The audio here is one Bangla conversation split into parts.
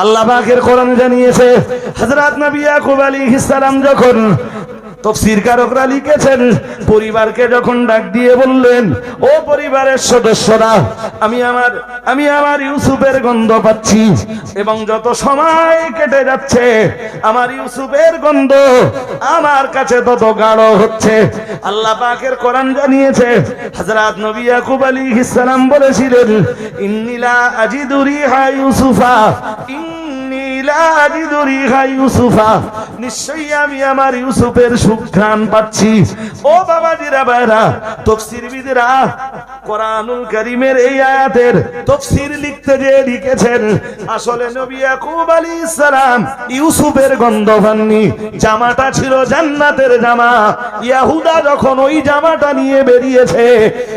আল্লাহ পাকের কোরআন জানিয়েছে হযরত নবী ইয়াকুব আলাইহিস সালাম যখন তফসির কারকরা লিখেছেন, পরিবারকে যখন ডাক দিয়ে বললেন, ও পরিবারের সদস্যরা, আমি আমার আমি আমার ইউসুফের গন্ধ পাচ্ছি এবং যত সময় কেটে যাচ্ছে, আমার ইউসুফের গন্ধ আমার কাছে তত গাঢ় হচ্ছে। আল্লাহ পাকের কোরআন জানিয়েছে, হযরত নবী ইয়াকুব আলাইহিস সালাম বলেছিলেন ইন্নিলা আজিদুরি হা ইউসুফা ইউসুফের গন্ধ পাননি জামাটা ছিল জান্নাতের জামা। ইয়াহুদা যখন ওই জামাটা নিয়ে বেরিয়েছে,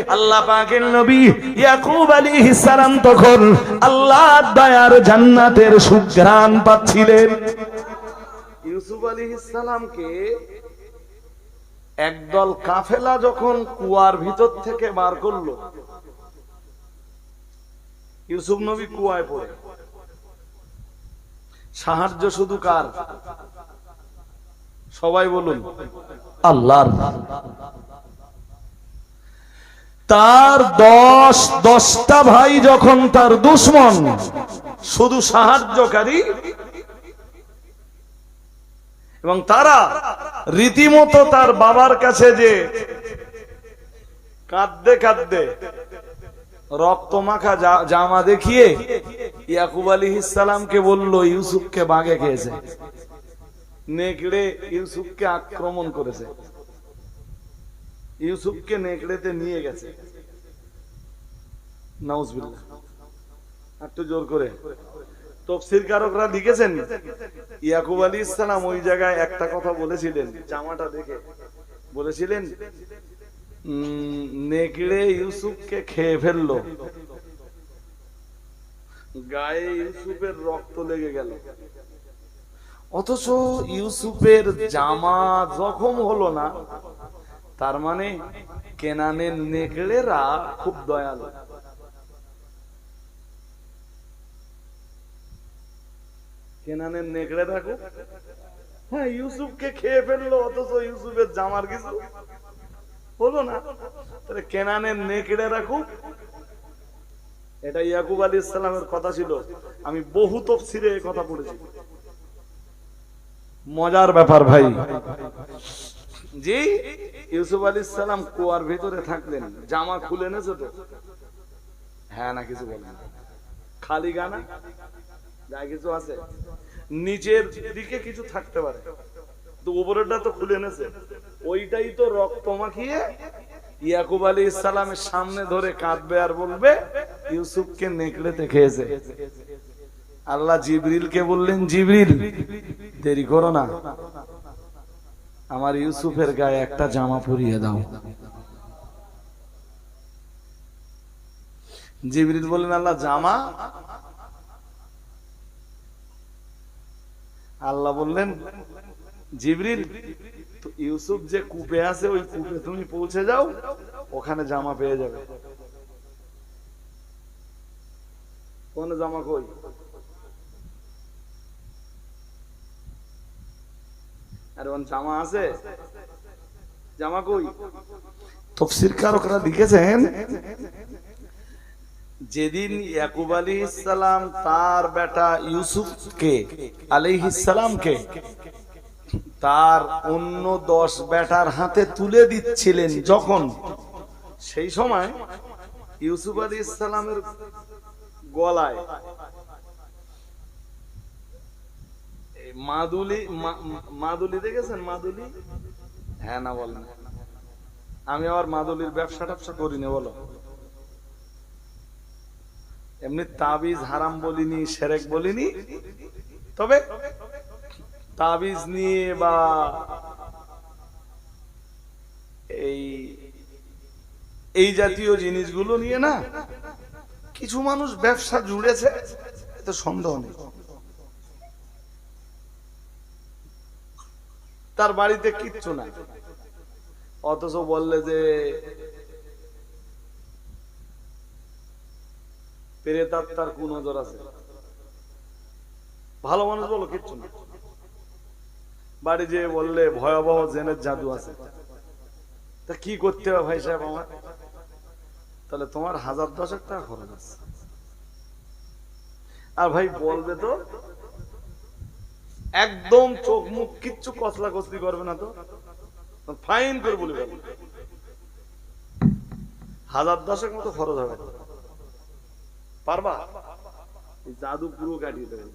আল্লাহ পাকের নবী ইয়াকুব আলাইহিস সালাম তখন আল্লাহ দয়ার জান্নাতের সুঘ্রাণ পাচ্ছিলেন। ইউসুফ আলাইহিস সালামকে একদল কাফেলা যখন কুয়ার ভিতর থেকে বার করল ইউসুফ নবী কুয়ায় পড়ে। সাহায্য শুধু কার? সবাই বলুন। আল্লাহর। তার দশ দশটা ভাই যখন তার দুশ্মন শুধু সাহায্যকারী এবং তারা রীতিমতো তার বাবার কাছে যে কাঁদতে কাঁদতে রক্ত মাখা জামা দেখিয়ে ইয়াকুব আলী ইসালামকে বলল, ইউসুফকে বাগে খেয়েছে। নেকড়ে ইউসুফকে আক্রমণ করেছে। ইউসুফকে নেকড়েতে নিয়ে গেছে। নাউজবিল্লাহ। একটু জোর করে। লিখেছেন, ইয়াকুব আলী ইসলাম ওই জায়গায় একটা কথা বলেছিলেন দেখে। বলেছিলেন নেকড়ে ইউসুফকে খেয়ে গায়ে ইউসুফের রক্ত লেগে গেল। অথচ ইউসুফের জামা জখম হলো না, তার মানে কেনানের নেকড়েরা খুব দয়ালু। কেনানের নেকড়ে থাকুক হ্যাঁ ইউসুফকে খেয়ে ফেলল, অথচ ইউসুফের জামার কিছু। হলো না। তাহলে কেনানের নেকড়ে রাখুক এটা ইয়াকুব আলী ইসলামের কথা ছিল। আমি বহু তফসিরে কথা পড়েছি। মজার ব্যাপার ভাই। জি, ইউসুফ আলী ইসলাম কুয়ার ভিতরে থাকলেন। জামা খুলে নেছে তো? হ্যাঁ না, কিছু বলেন। খালি গানা কিছু আছে। দিকে কিছু থাকতে পারে। তো উপরেরটা তো খুলে ওইটাই তো রক্ত মাখিয়ে ইয়াকুব আলী ইসলামের সামনে ধরে কাঁদবে আর বলবে, ইউসুফকে নেকড়েতে খেয়েছে। আল্লাহ জিবরিলকে বললেন, জিবরিল, দেরি করো না। আমার ইউসুফের গায়ে একটা জামা পরিয়ে দাও। জিবরিল বললেন, আল্লাহ, জামা আল্লাহ বললেন, জিবরিল ইউসুফ যে কূপে আছে, ওই কূপে তুমি পৌঁছে যাও, ওখানে জামা পেয়ে যাবে। কোন জামা কই? আর ওন জামা আছে? জামা কই? তফসির কারকরা লিখেছেন যেদিন ইয়াকুব আলী ইসালাম তার বেটা ইউসুফকে আলিহিসালামকে তার অন্য দশ বেটার হাতে তুলে দিচ্ছিলেন যখন, সেই সময় ইউসুফ আলী ইসলামের গলায় মাদুলি মাদুলি দেখেছেন? মাদুলি? হ্যাঁ না বলেন। আমি আবার মাদুলির ব্যবসা ট্যাবসা করি না বলো। এমনি তাবিজ হারাম বলিনি, সেরেক বলিনি। তবে তাবিজ নিয়ে বা এই এই জাতীয় জিনিসগুলো নিয়ে না কিছু মানুষ ব্যবসা জুড়েছে, এতে সন্দেহ নেই। তার বাড়িতে কিচ্ছু নাই। অথচ বললে যে প্রেতাত্মার কোন নজর আছে। ভালো মানুষ বলো, কিচ্ছু না। বাড়ি যেয়ে বললে ভয়াবহ জেনের জাদু আছে। তা কি করতে হবে ভাই সাহেব আমার? তাহলে তোমার হাজার দশেক টাকা খরচ আছে। আর ভাই বলবে তো, একদম চোখ মুখ কিচ্ছু কসলা কসলি করবে না তো। ফাইন করে বলে হাজার দশেক মতো খরচ হবে। পারবা? জাদু পুরো কাটিয়ে দেবে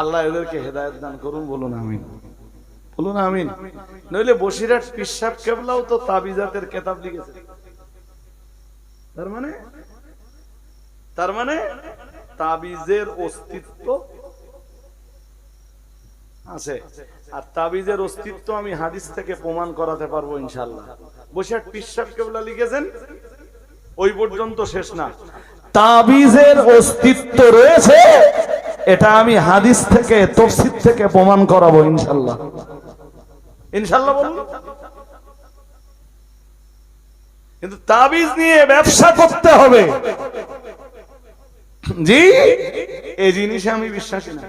আল্লাহ এদেরকে হেদায়ত দান করুন বলুন আমিন। বলুন আমিন। নইলে বসিরহাট পিসাব কেবলাও তো তাবিজাতের কেতাব লিখেছে। তার মানে? তার মানে? তাবিজের অস্তিত্ব আছে। আর তাবিজের অস্তিত্ব আমি হাদিস থেকে প্রমাণ করাতে পারব ইনশাল্লাহ বসিরহাট পিসাব কেবলা লিখেছেন ওই পর্যন্ত শেষ না। তাবিজের অস্তিত্ব রয়েছে এটা আমি হাদিস থেকে তফসির থেকে প্রমাণ করাবো ইনশাল্লাহ। ইনশাল্লাহ বলুন। কিন্তু তাবিজ নিয়ে ব্যবসা করতে হবে। জি এই জিনিসে আমি বিশ্বাসী না।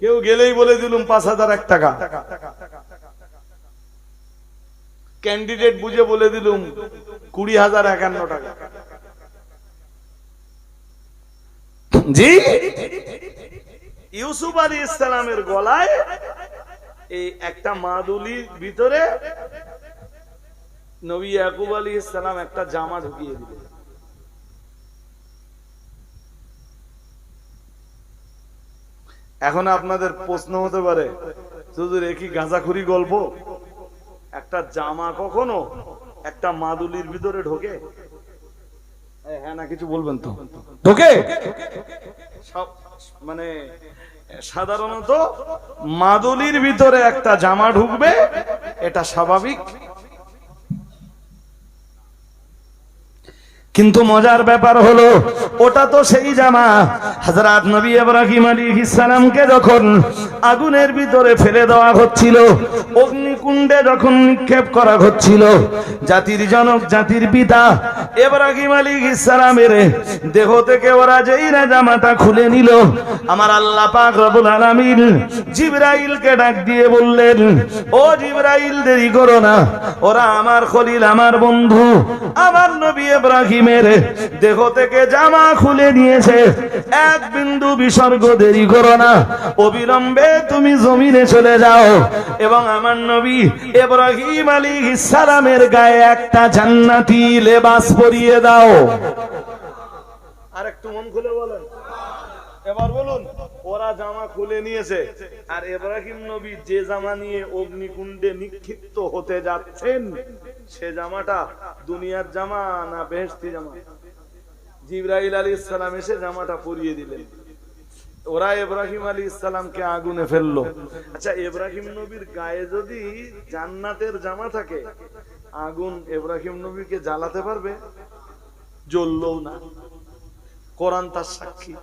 কেউ গেলেই বলে দিলুম পাঁচ হাজার এক টাকা। ক্যান্ডিডেট বুঝে বলে দিলুম, কুড়ি হাজার একান্ন টাকা। জি? ইউসুফ আলী ইসলামের গলায় এই একটা মাদুলির ভিতরে নবী ইয়াকুব আলী ইসলাম একটা জামা ঢুকিয়ে দিল। এখন আপনাদের প্রশ্ন হতে পারে শুধু একই গাঁজাখুরি গল্প? একটা জামা কখনো একটা মাদুলির ভিতরে ঢোকে? হ্যাঁ না কিছু বলবেন তো। ঢোকে? সব মানে সাধারণত মাদুলির ভিতরে একটা জামা ঢুকবে এটা স্বাভাবিক। কিন্তু মজার ব্যাপার হলো, ওটা তো সেই জামা। হাজরাত নবী ইব্রাহিম আলাইহিস সালামকে যখন আগুনের ভিতরে ফেলে দেওয়া হচ্ছিল, অগ্নিকুণ্ডে যখন নিক্ষেপ করা হচ্ছিল, জাতির জনক, জাতির পিতা ইব্রাহিম আলাইহিস সালামের দেহ থেকে ওরা যেই না জামাটা খুলে নিল, আমার আল্লাহ পাক রব্বুল আলামিন জিবরাইলকে ডাক দিয়ে বললেন, ও জিবরাইল, দেরি করো না। ওরা আমার খলিল, আমার বন্ধু, আমার নবী ইব্রাহিমের দেহ থেকে জামা খুলে নিয়েছে। এক বিন্দু বিসর্গ দেরি করো না। অবিলম্বে তুমি জমিনে চলে যাও। এবং আমার নবী ইব্রাহিম আলাইহিস সালামের গায়ে একটা জান্নাতি লেবাস পরিয়ে দাও। আর একটু মন খুলে বলেন। এবার বলুন, ওরা জামা খুলে নিয়েছে। আর ইব্রাহিম নবী যে জামা নিয়ে অগ্নিকুণ্ডে নিক্ষিপ্ত হতে যাচ্ছেন সে জামাটা দুনিয়ার জামা না বেহেশতি জামা? জিব্রাইল আলী ইসলাম এসে জামাটা পরিয়ে দিলেন। ওরা ইব্রাহিম আলী ইসলামকে আগুনে ফেলল। আচ্ছা ইব্রাহিম নবীর গায়ে যদি জান্নাতের জামা থাকে, আগুন ইব্রাহিম নবীকে জ্বালাতে পারবে? জ্বললেও না। কোরআন তার সাক্ষী।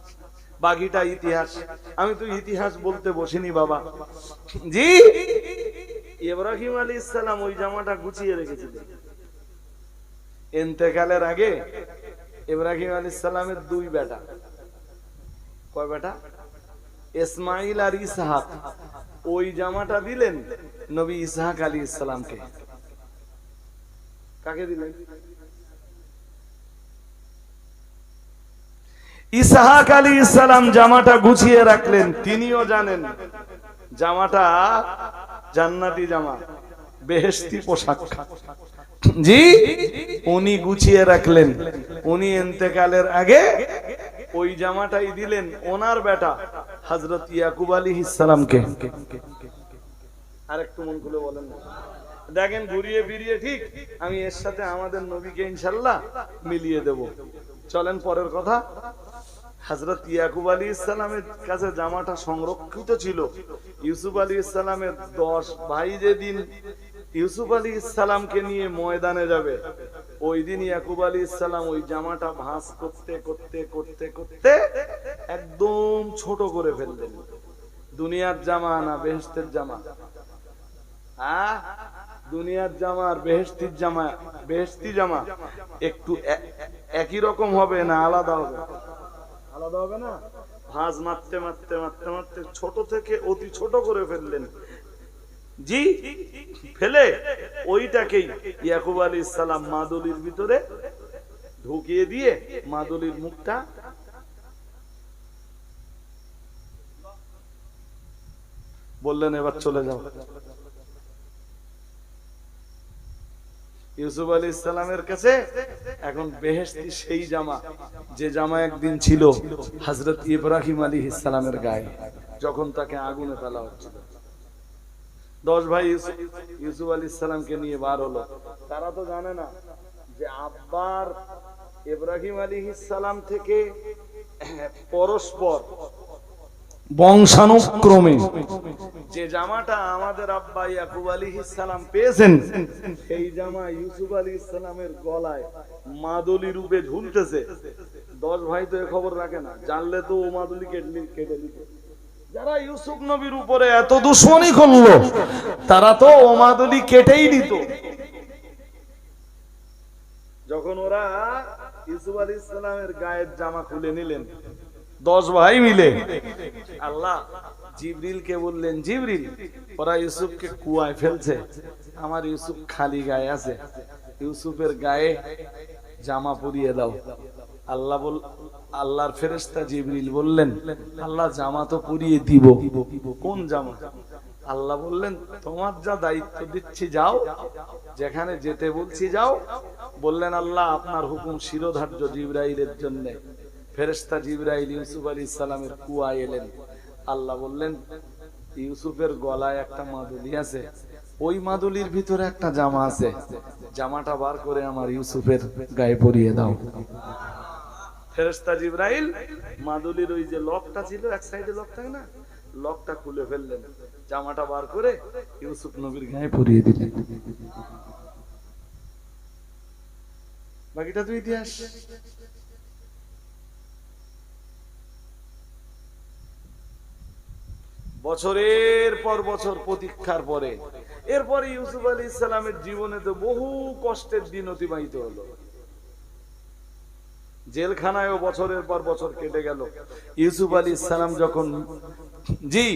বাকিটা ইতিহাস। আমি তো ইতিহাস বলতে বসিনি, বাবা। জি! ইব্রাহিম আলী ইসলাম ওই জামাটা গুছিয়ে রেখেছিলেন। এতেকালের আগে ইব্রাহিম আলী ইসলামের দুই বেটা। কয় বেটা? ইসমাইল আর ইসহাক। ওই জামাটা দিলেন নবী ইসহাক আলী ইসলামকে কাকে দিলেন? ইসহাক আলী ইসলাম জামাটা গুছিয়ে রাখলেন, তিনিও জানেন জামাটা জান্নাতি জামা বেহেশতি পোশাক। জি? উনি গুছিয়ে রাখলেন। উনি এতেকালের আগে ওই জামাটাই দিলেন ওনার বেটা হজরত ইয়াকুব আলী ইসলামকে আর একটু মন খুলে বলেন দেখেন ঘুরিয়ে ফিরিয়ে ঠিক আমি এর সাথে আমাদের নবীকে ইনশাল্লাহ মিলিয়ে দেব। চলেন পরের কথা। হজরত ইয়াকুব আলী ইসলামের কাছে জামাটা সংরক্ষিত ছিল। ইউসুফ আলী ইসলামের দশ ভাই যেদিন ইউসুফ আলী ইসলামকে নিয়ে ময়দানে যাবে, ওই দিন ইয়াকুব আলী ইসলাম ওই জামাটা ভাঁজ করতে করতে করতে করতে একদম ছোট করে ফেললেন। দুনিয়ার জামা না বেহেস্তের জামা? দুনিয়ার জামা আর বেহেস্তির জামা বেহেস্তি জামা একটু একই রকম হবে না আলাদা হবে? আলাদা হবে না? ভাঁজ মারতে মারতে মারতে মারতে ছোট থেকে অতি ছোট করে ফেললেন। জি, ফেলে। ওইটাকেই ইয়াকুব আলী ইসলাম মাদুলির ভিতরে ঢুকিয়ে দিয়ে মাদুলির মুখটা বললেন, এবার চলে যাও। ইউসুফ আলী ইসলামের কাছে এখন বেহেস্তি সেই জামা, যে জামা একদিন ছিল হজরত ইব্রাহিম আলী ইসলামের গায়ে, যখন তাকে আগুনে ফেলা হচ্ছিল। দশ ভাই ইউসুফ আলী ইসলামকে নিয়ে বার হলো। তারা তো জানে না যে আব্বার ইব্রাহিম আলী ইসলাম থেকে পরস্পর বংশানুক্রমে। যে জামাটা আমাদের আব্বা ইয়াকুব আলী ইসলাম পেয়েছেন, সেই জামা ইউসুফ আলী ইসলামের গলায় মাদুলি রূপে ঝুলতেছে। দশ ভাই তো এ খবর রাখে না, জানলে তো ও মাদুলি কেটে কেটে দিত যারা ইউসুফ নবীর উপরে এত দুশ্মনী করল, তারা তো ও মাদুলি কেটেই দিত যখন ওরা ইউসুফ আলী ইসলামের গায়ের জামা খুলে নিলেন, দশ ভাই মিলে আল্লাহ জিবরিলকে বললেন, জিবরিল, ওরা ইউসুফকে কুয়ায় ফেলছে। আমার ইউসুফ খালি গায়ে আছে। ইউসুফের গায়ে জামা পরিয়ে দাও। আল্লাহ বল, আল্লাহর ফেরেশতা জিবরিল বললেন, আল্লাহ জামা তো পরিয়ে দিব। কোন জামা? আল্লাহ বললেন, তোমার যা দায়িত্ব দিচ্ছি যাও। যেখানে যেতে বলছি যাও। বললেন, আল্লাহ আপনার হুকুম শিরোধার্য জিব্রাইলের জন্য। ফেরেশতা জিব্রাইল ইউসুফ আলী ইসলামের কুয়ায় এলেন। আল্লাহ বললেন, ইউসুফের গলায় একটা মাদুলি আছে, ওই মাদুলির ভিতরে একটা জামা আছে। জামাটা বার করে আমার ইউসুফের গায়ে পরিয়ে দাও। ফেরেশতা জিব্রাইল, মাদুলির ওই যে লকটা ছিল, এক সাইডে লক থাকে না? লকটা খুলে ফেললেন। জামাটা বার করে ইউসুফ নবীর গায়ে পরিয়ে দিলেন। বাকিটা তো ইতিহাস। বছরের পর বছর প্রতীক্ষার পরে। এরপরে ইউসুফ আলী ইসলামের জীবনে তো বহু কষ্টের দিন অতিবাহিত হলো। জেলখানায়ও বছরের পর বছর কেটে গেল। ইউসুফ আলী ইসলাম যখন জি,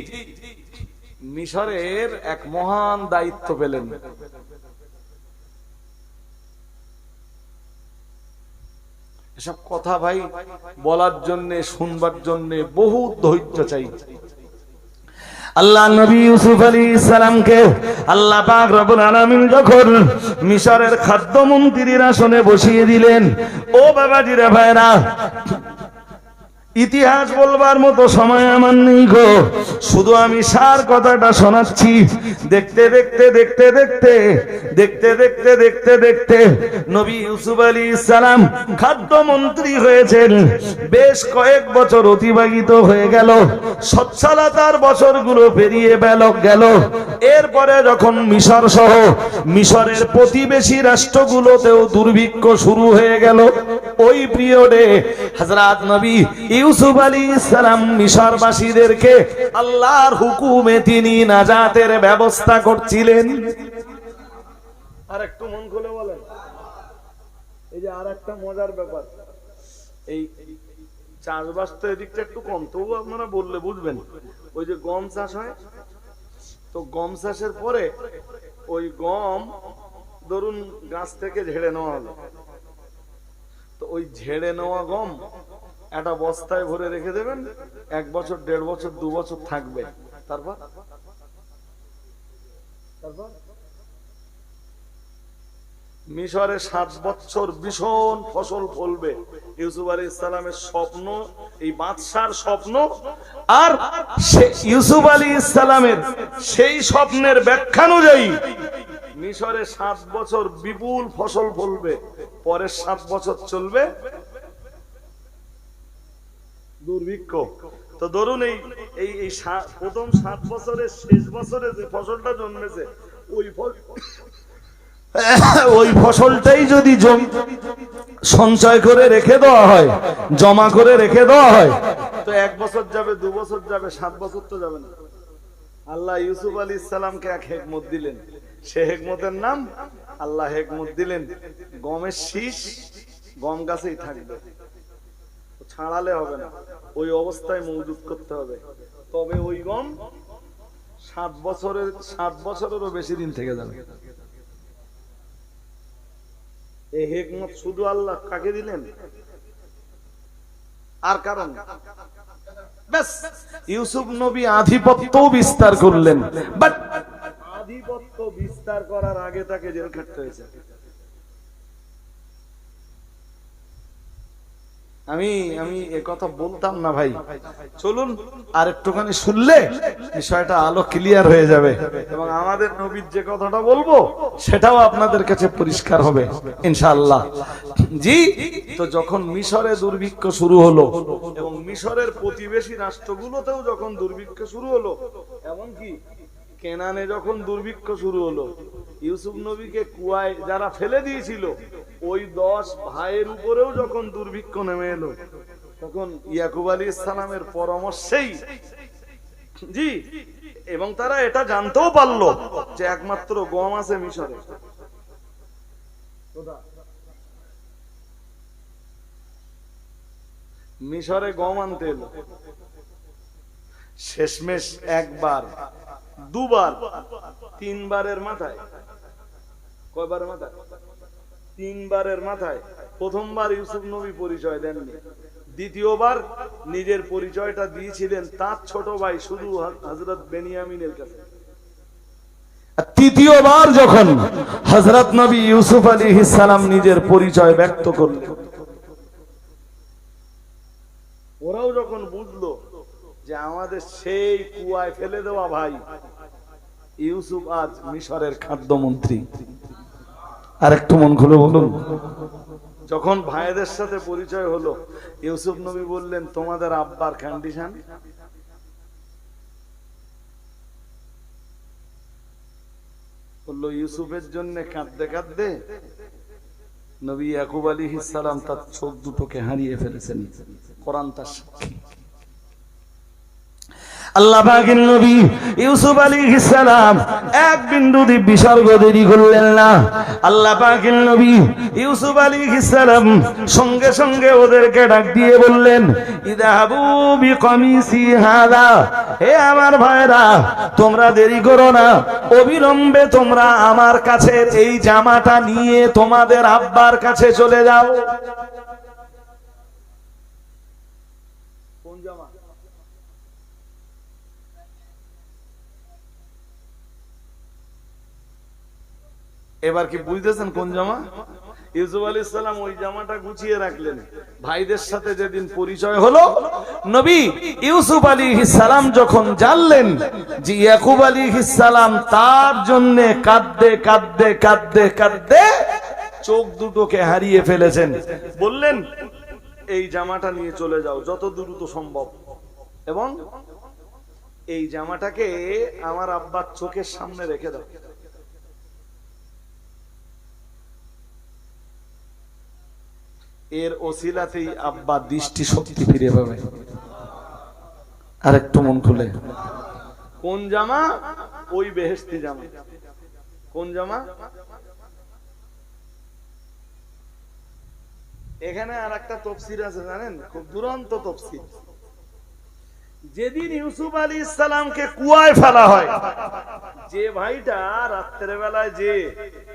মিশরের এক মহান দায়িত্ব পেলেন। এসব কথা ভাই বলার জন্য, শুনবার জন্য বহু ধৈর্য চাই। আল্লাহ নবী ইউসুফ আলী ইসলামকে আল্লাহ পাক রবুল আলমিন যখন মিশরের খাদ্যমন্ত্রীর আসনে বসিয়ে দিলেন, ও বাবাজিরা ভাইরা ইতিহাস বলবার মতো সময় আমার নেই গো। শুধু আমি সার কথাটা শোনাচ্ছি। দেখতে দেখতে দেখতে দেখতে দেখতে দেখতে দেখতে দেখতে নবী ইউসুফ আলী ইসলাম খাদ্যমন্ত্রী হয়েছেন। বেশ কয়েক বছর অতিবাহিত হয়ে গেল। সচ্ছলতার বছরগুলো পেরিয়ে গেল গেল। এরপরে যখন মিশর সহ মিশরের প্রতিবেশী রাষ্ট্রগুলোতেও দুর্ভিক্ষ শুরু হয়ে গেল, ওই পিরিয়ডে হযরত নবী ইউসুফ আলী ইসলাম মিশরবাসীদেরকে আল্লাহর হুকুমে তিনি নাজাতের ব্যবস্থা করছিলেন। আর একটু মন খুলে বলেন। এই যে আর একটা মজার ব্যাপার। এই চাষবাস তো এদিকটা একটু কম, তবু আপনারা বললে বুঝবেন। ওই যে গম চাষ হয় তো গম চাষের পরে ওই গম ধরুন গাছ থেকে ঝেড়ে নেওয়া হলো। তো ওই ঝেড়ে নেওয়া গম একটা বস্তায় ভরে রেখে দেবেন, এক বছর, দেড় বছর, দু বছর থাকবে। তারপর? তারপর? মিশরে সাত বছর ভীষণ ফসল ফলবে। ইউসুফ আলী ইসলামের স্বপ্ন, এই বাদশার স্বপ্ন, আর ইউসুফ আলী ইসলামের সেই স্বপ্নের ব্যাখ্যা অনুযায়ী মিশরে সাত বছর বিপুল ফসল ফলবে, পরের সাত বছর চলবে। দুর্ভিক্ষ। তো ধরুন এই এই প্রথম সাত বছরের শেষ বছরে যে ফসলটা জন্মেছে, ওই ফল ওই ফসলটাই যদি জমি, সঞ্চয় করে রেখে দেওয়া হয়, জমা করে রেখে দেওয়া হয়। তো এক বছর যাবে, দু বছর যাবে, সাত বছর তো যাবে না। আল্লাহ ইউসুফ আলী ইসলামকে এক হেকমত দিলেন। সে হেকমতের নাম আল্লাহ হেকমত দিলেন। গমের শীষ গম গাছেই থাকবে। ছাড়ালে হবে না। ওই অবস্থায় মজুদ করতে হবে। তবে ওই গম সাত বছরের, সাত বছরেরও বেশি দিন থেকে যাবে। এই হেকমত শুধু আল্লাহ কাকে দিলেন? আর কারণ? ইউসুফ নবী আধিপত্য বিস্তার করলেন। বাট আধিপত্য বিস্তার করার আগে তাকে জেল খাটতে হয়েছে। আমি আমি এ কথা বলতাম না ভাই। চলুন আর একটুখানি শুনলে বিষয়টা আলো ক্লিয়ার হয়ে যাবে। এবং আমাদের নবীর যে কথাটা বলব সেটাও আপনাদের কাছে পরিষ্কার হবে ইনশাআল্লাহ। জি তো যখন মিশরে দুর্ভিক্ষ শুরু হলো এবং মিশরের প্রতিবেশী রাষ্ট্রগুলোতেও যখন দুর্ভিক্ষ শুরু হলো এমনকি কেনানে যখন দুর্ভিক্ষ শুরু হলো, ইউসুফ নবীকে কুয়ায় যারা ফেলে দিয়েছিল, ওই দশ ভাইয়ের উপরেও যখন দুর্ভিক্ষ নেমে এলো, তখন ইয়াকুব আলী ইসলামের পরামর্শেই জি, এবং তারা এটা জানতেও পারল যে একমাত্র গম আছে মিশরে। মিশরে গম আনতে এলো। শেষমেশ একবার দুবার, তিনবারের মাথায়। কয়বারের মাথায়? তিনবারের মাথায়। প্রথমবার ইউসুফ নবী পরিচয় দেননি। দ্বিতীয়বার নিজের পরিচয়টা দিয়েছিলেন তার ছোট ভাই, শুধু হজরত বেনিয়ামিনের কাছে। তৃতীয়বার যখন হজরত নবী ইউসুফ আলী সালাম নিজের পরিচয় ব্যক্ত করলেন, ওরাও যখন বুঝলো যে আমাদের সেই কুয়ায় ফেলে দেওয়া ভাই ইউসুফ আজ মিশরের খাদ্যমন্ত্রী। আর একটু মন খুলে বলুন। যখন ভাইদের সাথে পরিচয় হলো, ইউসুফ নবী বললেন, তোমাদের আব্বার কন্ডিশন বলল, ইউসুফের জন্য কাঁদতে কাঁদতে নবী ইয়াকুব আলী সালাম তার চোখ দুটোকে হারিয়ে ফেলেছেন। কোরআন তার সাক্ষী। আল্লাহ পাকের নবী ইউসুফ আলাইহিস সালাম এক বিন্দু বিসর্গ দেরি করলেন না। আল্লাহ পাকের নবী ইউসুফ আলাইহিস সালাম সঙ্গে সঙ্গে ওদেরকে ডাক দিয়ে বললেন হে আমার ভাইরা, তোমরা দেরি করো না। অবিলম্বে তোমরা আমার কাছে এই জামাটা নিয়ে তোমাদের আব্বার কাছে চলে যাও কোন জামা এবার কি বুঝতেছেন কোন জামা? ইউসুফ আলী ইসলাম ওই জামাটা গুছিয়ে রাখলেন। ভাইদের সাথে যেদিন পরিচয় হলো, নবী ইউসুফ আলী সালাম যখন জানলেন যে ইয়াকুব আলী সালাম তার জন্য কাঁদতে কাঁদতে কাঁদতে কাঁদতে চোখ দুটোকে হারিয়ে ফেলেছেন। বললেন, এই জামাটা নিয়ে চলে যাও, যত দ্রুত সম্ভব। এবং এই জামাটাকে আমার আব্বার চোখের সামনে রেখে দাও। এর ওসিলাতেই আব্বা দৃষ্টি শক্তি ফিরে পাবে। আর একটু মন খুলে। কোন জামা? ওই বেহেস্তি জামা। কোন জামা? এখানে আর একটা তফসির আছে, জানেন? খুব দুরন্ত তফসির। যেদিন ইউসুফ আলী ইসলামকে কুয়ায় ফেলা হয়, যে ভাইটা রাত্রের বেলায় যে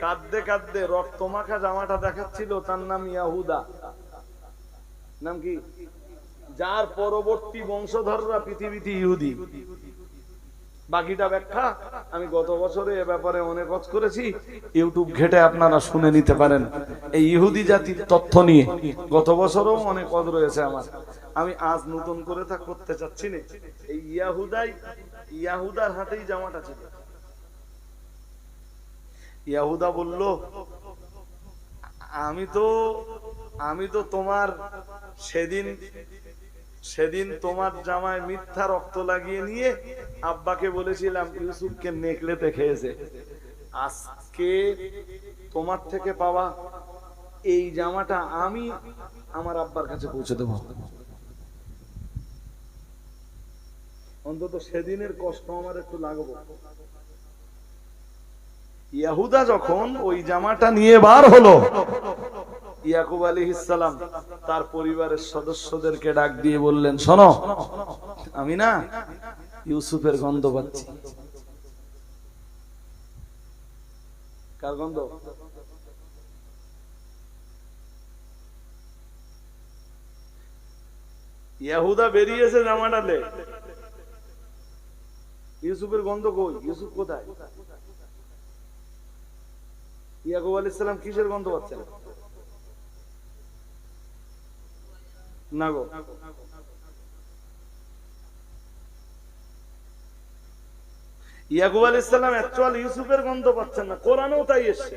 কাঁদতে কাঁদতে রক্ত মাখা জামাটা দেখাচ্ছিল, তার নাম ইয়াহুদা। নাম কি? যার পরবর্তী বংশধররা পৃথিবীতে ইহুদি। বাকিটা ব্যাখ্যা আমি গত বছরে এ ব্যাপারে অনেক কাজ করেছি। ইউটিউব ঘেটে আপনারা শুনে নিতে পারেন। এই ইহুদি জাতির তথ্য নিয়ে গত বছরও অনেক কাজ রয়েছে আমার। আমি আজ নতুন করে তা করতে চাচ্ছি না। এই ইয়াহুদাই, ইয়াহুদার হাতেই জামাটা ছিল। ইয়াহুদা বলল আমি তো আমি তো তোমার সেদিন সেদিন তোমার জামায় মিথ্যা রক্ত লাগিয়ে নিয়ে আব্বাকে বলেছিলাম, ইউসুফকে নেকলেতে খেয়েছে। আজকে তোমার থেকে পাওয়া এই জামাটা আমি আমার আব্বার কাছে পৌঁছে দেবো। অন্তত সেদিনের কষ্ট আমার একটু লাগবো। ইয়াহুদা যখন ওই জামাটা নিয়ে বার হলো, ইয়াকুব আলী ইসালাম তার পরিবারের সদস্যদেরকে ডাক দিয়ে বললেন, শোনো, আমি না ইউসুফের গন্ধ পাচ্ছি। কার গন্ধ? ইয়াহুদা বেরিয়েছে জামাটাতে। ইউসুফের গন্ধ কই? ইউসুফ কোথায়? ইয়াকুব আলী কিসের গন্ধ পাচ্ছেন? না গো ইয়াকুব আলী অ্যাকচুয়াল ইউসুফের গন্ধ পাচ্ছেন না, কোরআনেও তাই এসছে।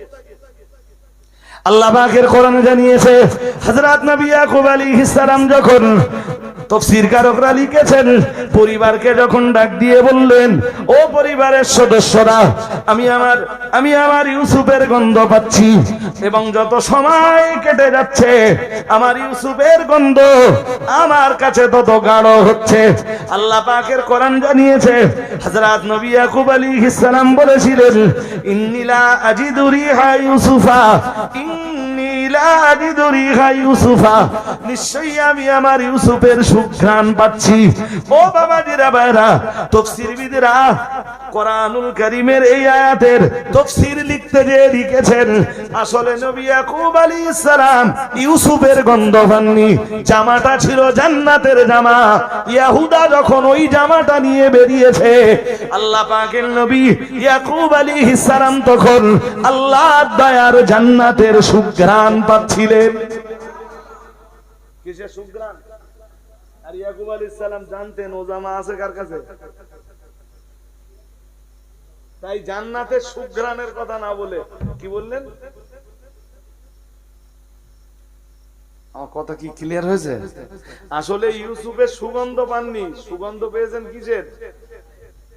আল্লাহ পাকের কোরআনে জানিয়েছে, হযরত নবী ইয়াকুব আলাইহিস সালাম যখন তফসির কারকরা লিখেছেন, পরিবারকে যখন ডাক দিয়ে বললেন, ও পরিবারের সদস্যরা, আমি আমার আমি আমার ইউসুফের গন্ধ পাচ্ছি এবং যত সময় কেটে যাচ্ছে, আমার ইউসুফের গন্ধ আমার কাছে তত গাঢ় হচ্ছে। আল্লাহ পাকের কোরআন জানিয়েছে, হযরত নবী ইয়াকুব আলাইহিস সালাম বলেছিলেন ইন্নিলা আজিদুরি রিহা ইউসুফা, ইন্নী ইউসুফা, নিশ্চয়ই আমি আমার ইউসুফের পাচ্ছি। ও ভাইরা তাফসীরবিদেরা কোরআনুল কারীমের এই আয়াতের তাফসীর লিখতে যে লিখেছেন, আসলে নবী ইয়াকুব আলাইহিস সালাম ইউসুফের গন্ধ পাননি জামাটা ছিল জান্নাতের জামা। ইয়াহুদা যখন ওই জামাটা নিয়ে বেরিয়েছে, আল্লাহ পাকের নবী ইয়াকুব আলাইহিস সালাম তখন আল্লাহর দয়ার জান্নাতের সুঘ্রাণ পাচ্ছিলেন কিসের সুঘ্রাণ আর ইয়াকুব আলাইহিস সালাম জানতেন ও জামা আছে কার কাছে? তাই জান্নাতের সুঘ্রাণের কথা না বলে কি বললেন? আমার কথা কি ক্লিয়ার হয়েছে? আসলে ইউসুফের সুগন্ধ পাননি। সুগন্ধ পেয়েছেন কিসের?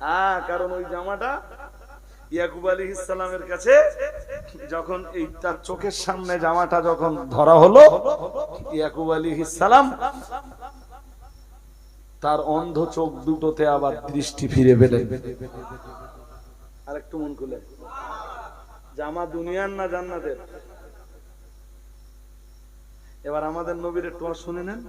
হ্যাঁ কারণ ওই জামাটা ইয়াকুব আলী ইসলামের কাছে যখন এই তার চোখের সামনে জামাটা যখন ধরা হলো, ইয়াকুব আলী ইসলাম তার অন্ধ চোখ দুটোতে আবার দৃষ্টি ফিরে পেলেন। আর একটু মন খুলে। জামা দুনিয়ার না জান্নাতের? এবার আমাদের নবীর একটু শুনে নেন।